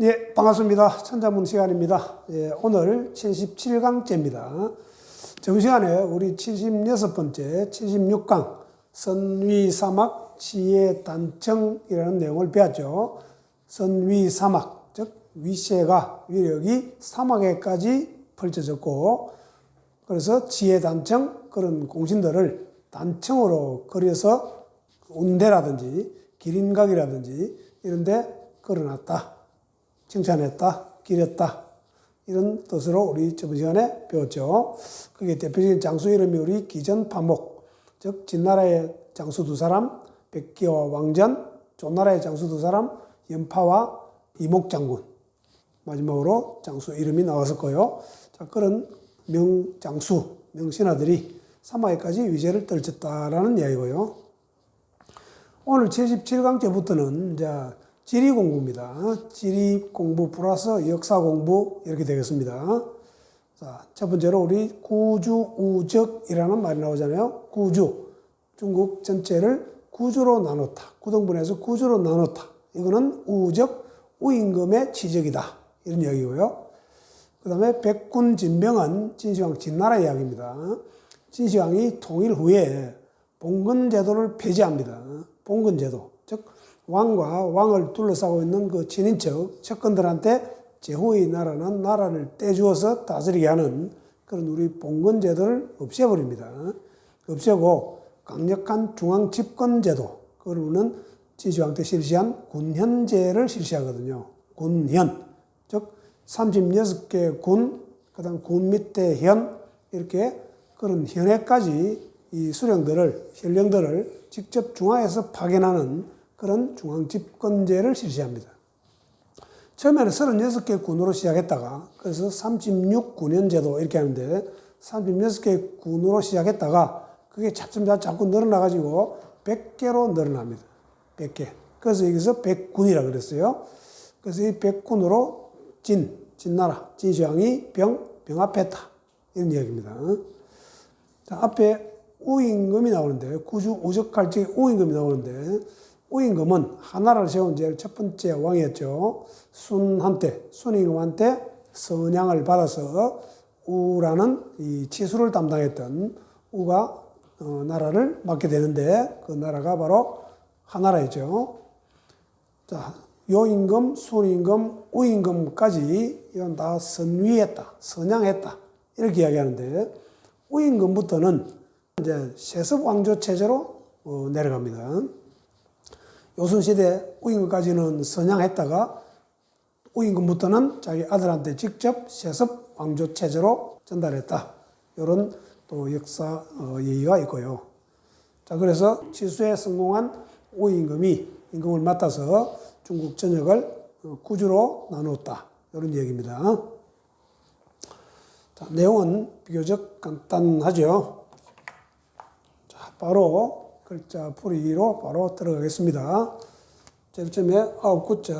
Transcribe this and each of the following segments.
예, 반갑습니다. 천자문 시간입니다. 예, 오늘 77강째입니다. 정시간에 우리 76번째, 76강 선위사막 지혜 단청이라는 내용을 배웠죠. 선위사막, 즉 위세가 위력이 사막에까지 펼쳐졌고 그래서 지혜 단청 그런 공신들을 단청으로 그려서 운대라든지 기린각이라든지 이런 데 걸어놨다. 칭찬했다, 기렸다. 이런 뜻으로 우리 저번 시간에 배웠죠. 그게 대표적인 장수 이름이 우리 기전 파목, 즉 진나라의 장수 두 사람, 백기와 왕전, 조나라의 장수 두 사람, 연파와 이목 장군. 마지막으로 장수 이름이 나왔을 거예요. 자, 그런 명장수, 명신하들이 사마에까지 위제를 떨쳤다라는 이야기고요. 오늘 77강째부터는 이제 지리 공부입니다. 지리 공부 플러스 역사 공부 이렇게 되겠습니다. 자, 첫 번째로 우리 구주 우적이라는 말이 나오잖아요. 구주. 중국 전체를 구주로 나눴다. 구등분해서 구주로 나눴다. 이거는 우적, 우임금의 지적이다. 이런 이야기고요. 그 다음에 백군 진병은 진시황 진나라 이야기입니다. 진시황이 통일 후에 봉건 제도를 폐지합니다. 봉건 제도. 즉, 왕과 왕을 둘러싸고 있는 그 친인척, 척건들한테 제후의 나라는 나라를 떼주어서 다스리게 하는 그런 우리 봉건 제도를 없애버립니다. 없애고 강력한 중앙 집권 제도, 그러면 진시황 때 실시한 군현제를 실시하거든요. 군현. 즉, 36개 군, 그 다음 군 밑에 현, 이렇게 그런 현해까지 이 수령들을, 현령들을 직접 중앙에서 파견하는 그런 중앙 집권제를 실시합니다. 처음에는 36개 군으로 시작했다가, 그래서 36군현 제도 이렇게 하는데, 36개 군으로 시작했다가, 그게 차츰 자꾸 늘어나가지고 100개로 늘어납니다. 100개. 그래서 여기서 100군이라 그랬어요. 그래서 이 100군으로 진, 진나라, 진시황이 병, 병합했다. 이런 이야기입니다. 자, 앞에 우임금이 나오는데, 구주 우적할지 우임금이 나오는데, 우임금은 하나를 세운 제일 첫 번째 왕이었죠. 순한테, 순임금한테 선양을 받아서 우라는 이 치수를 담당했던 우가 어, 나라를 맡게 되는데 그 나라가 바로 하나라였죠. 자, 요임금, 순임금, 우임금까지 이건 다 선위했다, 선양했다 이렇게 이야기하는데 우임금부터는 이제 세습 왕조 체제로 어, 내려갑니다. 요순시대 우임금까지는 선양했다가 우임금부터는 자기 아들한테 직접 세습 왕조 체제로 전달했다. 이런 또 역사 어, 예의가 있고요. 자, 그래서 치수에 성공한 우임금이 임금을 맡아서 중국 전역을 어, 구주로 나누었다. 이런 얘기입니다. 자, 내용은 비교적 간단하죠. 자, 바로 글자 풀이로 바로 들어가겠습니다. 처음에 아홉 구자.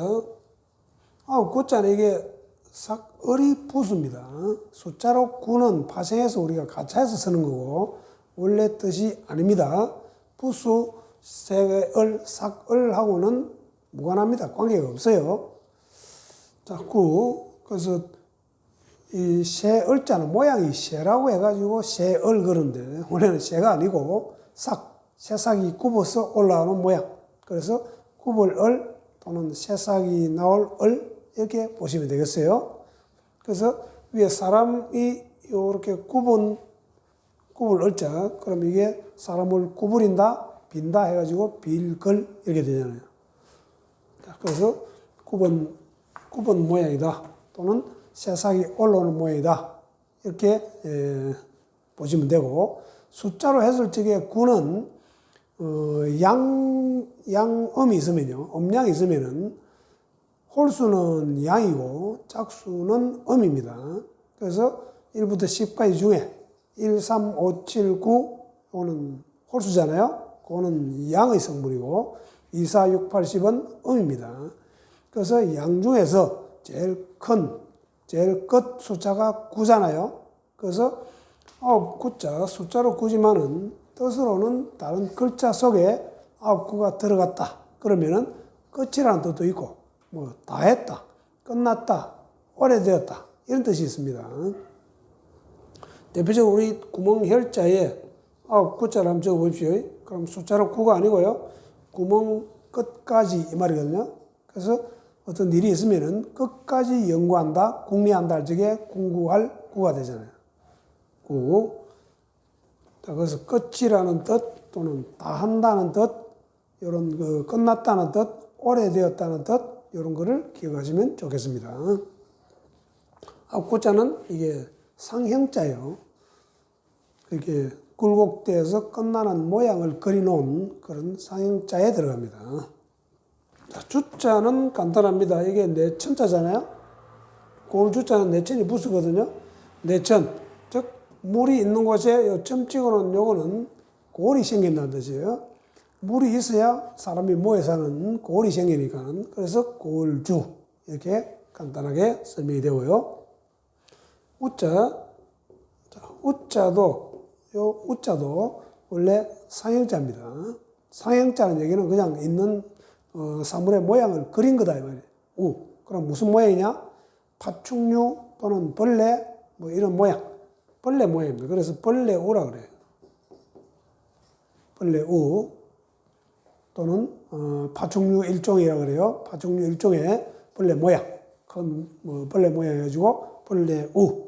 아홉 구자는 이게 싹 을이 부수입니다. 숫자로 구는 파생해서 우리가 가차해서 쓰는 거고, 원래 뜻이 아닙니다. 부수, 세을, 삭을하고는 무관합니다. 관계가 없어요. 자, 구. 그래서 이 새을자는 모양이 새라고 해가지고 새을 그런데, 원래는 새가 아니고 삭. 새싹이 굽어서 올라오는 모양. 그래서 굽을 얼 또는 새싹이 나올 얼 이렇게 보시면 되겠어요. 그래서 위에 사람이 이렇게 굽은 굽을 얼자 그럼 이게 사람을 구부린다 빈다 해가지고 빌걸 이렇게 되잖아요. 그래서 굽은 굽은 모양이다 또는 새싹이 올라오는 모양이다 이렇게 에, 보시면 되고 숫자로 했을 적에 구는 어, 양, 양음이 있으면요. 음량이 있으면은 홀수는 양이고 짝수는 음입니다. 그래서 1부터 10까지 중에 1, 3, 5, 7, 9, 이거는 홀수잖아요. 그거는 양의 성분이고 2, 4, 6, 8, 10은 음입니다. 그래서 양 중에서 제일 큰, 제일 끝 숫자가 9잖아요. 그래서 아, 9자, 숫자로 9지만은 뜻으로는 다른 글자 속에 아홉 구가 들어갔다. 그러면은 끝이라는 뜻도 있고, 뭐, 다 했다. 끝났다, 오래되었다 이런 뜻이 있습니다. 대표적으로 우리 구멍 혈자에 아홉 구자를 한번 적어보십시오. 그럼 숫자로 구가 아니고요. 구멍 끝까지 이 말이거든요. 그래서 어떤 일이 있으면은 끝까지 연구한다, 궁리한다 할 적에 궁구할 구가 되잖아요. 구. 자, 그래서 끝이라는 뜻 또는 다 한다는 뜻, 이런 그 끝났다는 뜻, 오래되었다는 뜻, 이런 거를 기억하시면 좋겠습니다. 앞구자는 이게 상형자예요. 이렇게 굴곡대에서 끝나는 모양을 그려놓은 그런 상형자에 들어갑니다. 자, 주자는 간단합니다. 이게 내천자잖아요. 골주자는 내천이 부수거든요. 내천, 즉 물이 있는 곳에 요점 찍어놓은 요거는 골이 생긴다는 뜻이에요. 물이 있어야 사람이 모여 사는 골이 생기니까 그래서 골주 이렇게 간단하게 설명이 되고요. 우자, 자, 우자도 요 우자도 원래 상형자입니다. 상형자는 얘기는 그냥 있는 어, 사물의 모양을 그린 거다 이 말이에요. 우. 그럼 무슨 모양이냐? 파충류 또는 벌레 뭐 이런 모양. 벌레 모양입니다. 그래서 벌레 우라 그래요. 벌레 우 또는 어, 파충류 일종이라 그래요. 파충류 일종의 벌레 모양. 큰 뭐 벌레 모양 해가지고 벌레 우.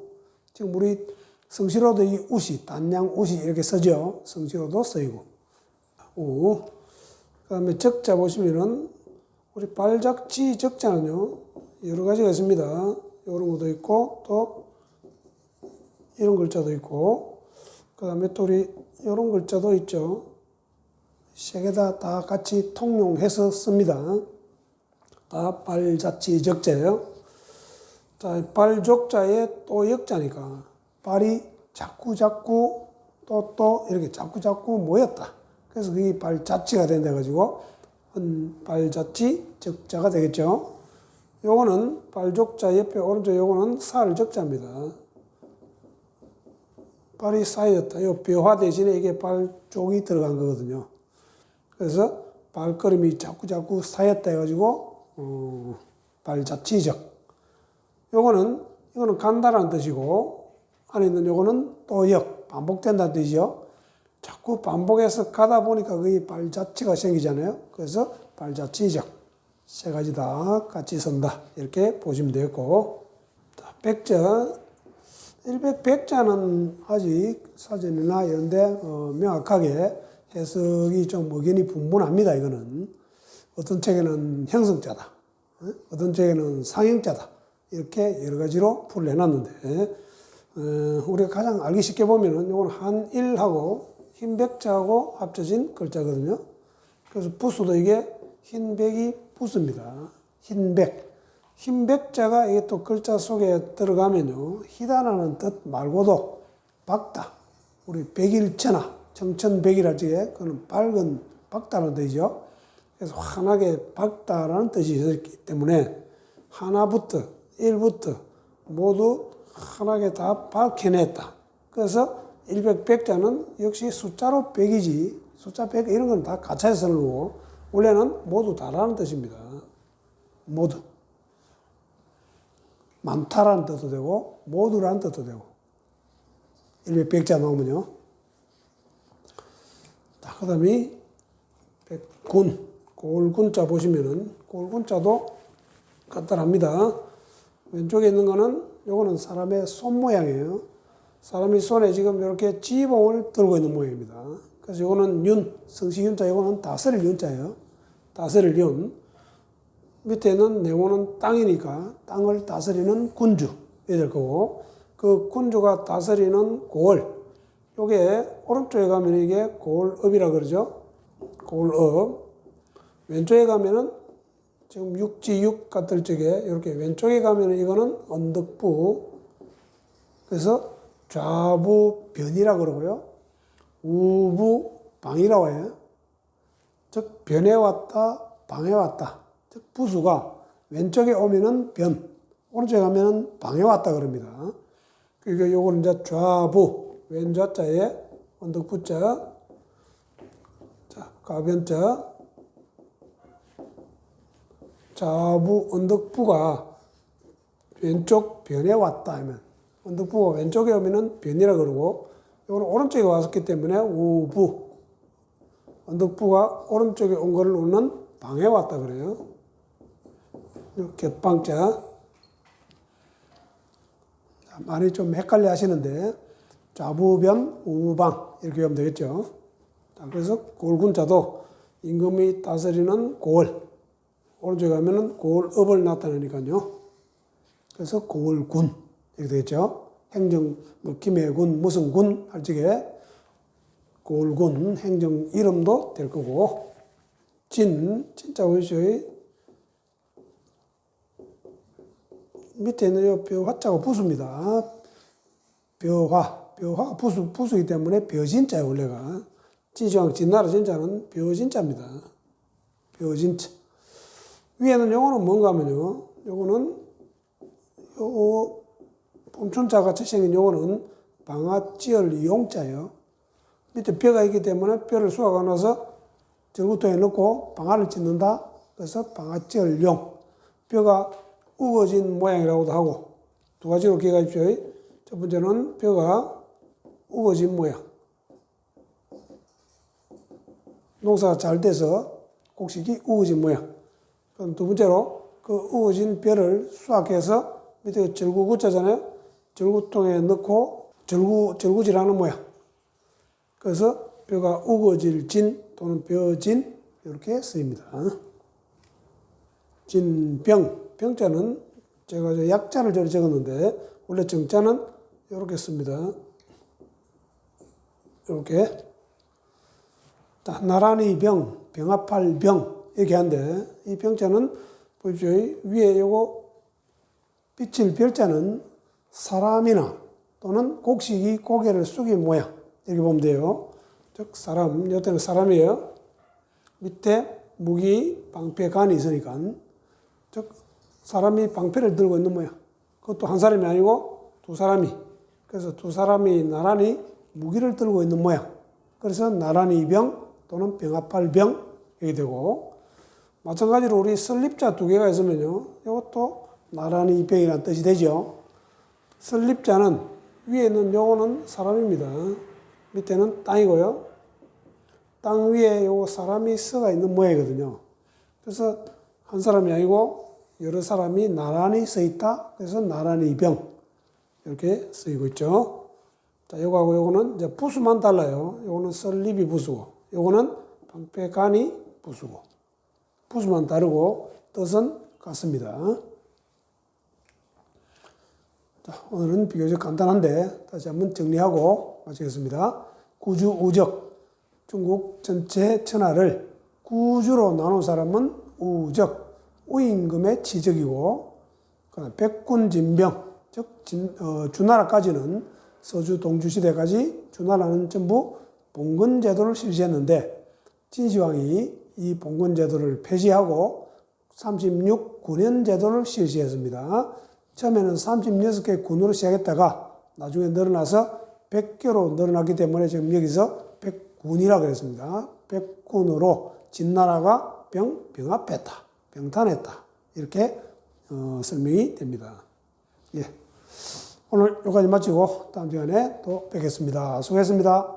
지금 우리 성시로도 이 우시, 단양 우시 이렇게 쓰죠. 성시로도 쓰이고. 우. 그 다음에 적자 보시면은 우리 발작지 적자는요. 여러 가지가 있습니다. 이런 것도 있고 또 이런 글자도 있고 그 다음에 또 우리 이런 글자도 있죠. 세 개 다 다 같이 통용해서 씁니다. 다 발자치 적자예요. 자, 발족자에 또 역자니까 발이 자꾸 자꾸 또 또 이렇게 자꾸 자꾸 모였다. 그래서 그게 발자치가 된다 가지고 발자치 적자가 되겠죠. 요거는 발족자 옆에 오른쪽 요거는 살 적자입니다. 발이 쌓여졌다. 요 뼈화 대신에 이게 발쪽이 들어간 거거든요. 그래서 발걸음이 자꾸 자꾸 쌓였다 해가지고 어, 발자치적. 요거는 이거는 간다라는 뜻이고 안에 있는 요거는 또역 반복된다는 뜻이죠. 자꾸 반복해서 가다 보니까 그게 발자취가 생기잖아요. 그래서 발자취적 세 가지 다 같이 쓴다 이렇게 보시면 되겠고 자, 백자 일백 백자는 아직 사전이나 이런데 어, 명확하게 해석이 좀 의견이 분분합니다. 이거는 어떤 책에는 형성자다, 어? 어떤 책에는 상형자다 이렇게 여러 가지로 풀을 해놨는데 어, 우리가 가장 알기 쉽게 보면은 이건 한일하고 흰백자하고 합쳐진 글자거든요. 그래서 부수도 이게 흰백이 부수입니다. 흰백. 흰백자가 이게 또 글자 속에 들어가면요. 희다라는 뜻 말고도 박다. 우리 백일천하, 청천백이라지 그거는 밝은 박다는 뜻이죠. 그래서 환하게 박다라는 뜻이 있기 때문에 하나부터 일부터 모두 환하게 다 밝혀냈다. 그래서 일백 백자는 역시 숫자로 백이지 숫자 백 이런 건 다 가차해서 쓰는 거고 원래는 모두 다라는 뜻입니다. 모두. 많다라는 뜻도 되고 모두라는 뜻도 되고 일백 백자 나오면요. 자, 그 다음에 백군, 골군자 보시면은 골군자도 간단합니다. 왼쪽에 있는 거는 요거는 사람의 손 모양이에요. 사람이 손에 지금 이렇게 지봉을 들고 있는 모양입니다. 그래서 이거는 윤, 성시윤자, 이거는 다스릴 윤자예요. 다스릴 윤. 밑에는 네모는 땅이니까 땅을 다스리는 군주. 이 될 거고, 그 군주가 다스리는 골. 요게 오른쪽에 가면 이게 골업이라 그러죠. 골업. 왼쪽에 가면은 지금 육지육 같을 적에 이렇게 왼쪽에 가면은 이거는 언덕부. 그래서 좌부 변이라 그러고요. 우부 방이라고 해요. 즉 변해 왔다, 방해 왔다. 즉 부수가 왼쪽에 오면은 변, 오른쪽에 가면은 방해 왔다 그럽니다. 그러니까 요거는 이제 좌부 왼좌자에 언덕부자, 자 가변자, 좌부 언덕부가 왼쪽 변에 왔다 하면 언덕부가 왼쪽에 오면은 변이라 그러고 이거는 오른쪽에 왔기 때문에 우부 언덕부가 오른쪽에 온 거를 우는 방에 왔다 그래요. 곁방자 자, 많이 좀 헷갈려 하시는데 좌부변 우방 이렇게 하면 되겠죠. 자, 그래서 골군자도 임금이 다스리는 고을 오른쪽에 가면은 고을업을 나타내니까요. 그래서 고을군 이렇게 되겠죠. 행정 뭐 김해군 무슨 군 할 적에 고을군 행정 이름도 될 거고 진 진짜 보이죠? 밑에 있는 요 벼화자가 부수입니다. 벼화 벼화가 부수 부수기 때문에 벼진자예요 원래가 진시황 진나라 진자는 벼진자입니다. 벼진자 위에는 요거는 뭔가 하면요 요거는 요 봄춘자 같이 생긴 요거는 방아찌열 용자예요. 밑에 뼈가 있기 때문에 뼈를 수확하 나서 절구통에 넣고 방아를 찢는다. 그래서 방아찌열 용. 뼈가 우거진 모양이라고도 하고 두 가지로 기억하십시오. 첫 번째는 뼈가 우거진 모양. 농사가 잘 돼서 곡식이 우거진 모양. 그럼 두 번째로 그 우거진 뼈를 수확해서 밑에 절구 구자잖아요. 절구통에 넣고 절구, 절구질하는 모양. 그래서 뼈가 우거질 진 또는 뼈진 이렇게 쓰입니다. 진병, 병자는 제가 저 약자를 저리 적었는데 원래 정자는 이렇게 씁니다. 이렇게 자, 나란히 병, 병합할 병 이렇게 한데 이 병자는 보십시오. 위에 요거 빛을 별자는 사람이나 또는 곡식이 고개를 숙인 모양 이렇게 보면 돼요. 즉 사람, 여태는 사람이에요. 밑에 무기, 방패, 간이 있으니까 즉 사람이 방패를 들고 있는 모양. 그것도 한 사람이 아니고 두 사람이. 그래서 두 사람이 나란히 무기를 들고 있는 모양. 그래서 나란히 병 또는 병합할 병 이렇게 되고 마찬가지로 우리 설립자 두 개가 있으면요. 이것도 나란히 병이라는 뜻이 되죠. 설립자는 위에 있는 요거는 사람입니다. 밑에는 땅이고요. 땅 위에 요거 사람이 써가 있는 모양이거든요. 그래서 한 사람이 아니고 여러 사람이 나란히 써 있다. 그래서 나란히 병 이렇게 쓰이고 있죠. 자, 요거하고 요거는 이제 부수만 달라요. 요거는 설립이 부수고, 요거는 방패간이 부수고, 부수만 다르고 뜻은 같습니다. 자, 오늘은 비교적 간단한데 다시 한번 정리하고 마치겠습니다. 구주 우적 중국 전체 천하를 구주로 나눈 사람은 우적 우임금의 지적이고 백군 진병 즉 진, 어, 주나라까지는 서주 동주 시대까지 주나라는 전부 봉건 제도를 실시했는데 진시황이 이 봉건 제도를 폐지하고 36 군현 제도를 실시했습니다. 처음에는 36개 군으로 시작했다가 나중에 늘어나서 100개로 늘어났기 때문에 지금 여기서 100군이라고 그랬습니다. 100군으로 진나라가 병, 병합했다. 병탄했다. 이렇게 어, 설명이 됩니다. 예. 오늘 여기까지 마치고 다음 시간에 또 뵙겠습니다. 수고했습니다.